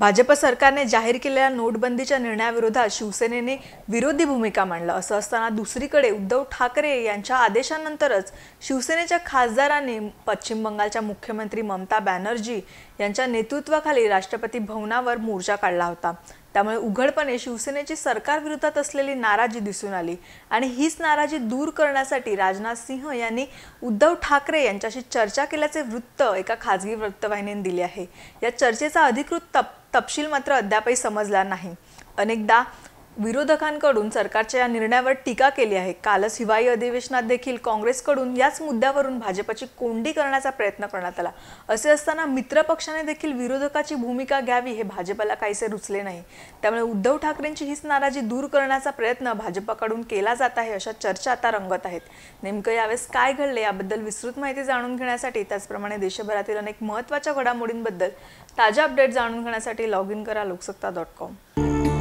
भाजप सरकारने जाहीर केलेल्या नोटबंदीच्या निर्णयाविरोधात शिवसेनेने विरोधी भूमिका मांडलं. असं असताना दुसरीकडे उद्धव ठाकरे यांच्या आदेशानंतरच शिवसेनेच्या खासदारांनी पश्चिम बंगालच्या मुख्यमंत्री ममता बॅनर्जी यांच्या नेतृत्वाखाली राष्ट्रपती भवनावर मोर्चा काढला होता. त्यामुळे उघडपणे शिवसेनेची सरकारविरोधात असलेली नाराजी दिसून आली. आणि हीच नाराजी दूर करण्यासाठी राजनाथ सिंह यांनी उद्धव ठाकरे यांच्याशी चर्चा केल्याचे वृत्त एका खाजगी वृत्तवाहिनीने दिले आहे. या चर्चेचा अधिकृत तप तपशील मात्र अद्यापही समजला नाही. अनेकदा विरोधकांकडून सरकारच्या या निर्णयावर टीका केली आहे. कालच हिवाळी अधिवेशनात देखील काँग्रेसकडून याच मुद्द्यावरून भाजपाची कोंडी करण्याचा प्रयत्न करण्यात आला. असे असताना मित्रपक्षाने देखील विरोधकाची भूमिका घ्यावी हे भाजपला काहीसे रुचले नाही. त्यामुळे उद्धव ठाकरेंची हीच नाराजी दूर करण्याचा प्रयत्न भाजपाकडून केला जात आहे अशा चर्चा आता रंगत आहेत. नेमकं यावेळेस काय घडले याबद्दल विस्तृत माहिती जाणून घेण्यासाठी त्याचप्रमाणे देशभरातील अनेक महत्त्वाच्या घडामोडींबद्दल ताज्या अपडेट जाणून घेण्यासाठी लॉग इन करा लोकसत्ता डॉट कॉम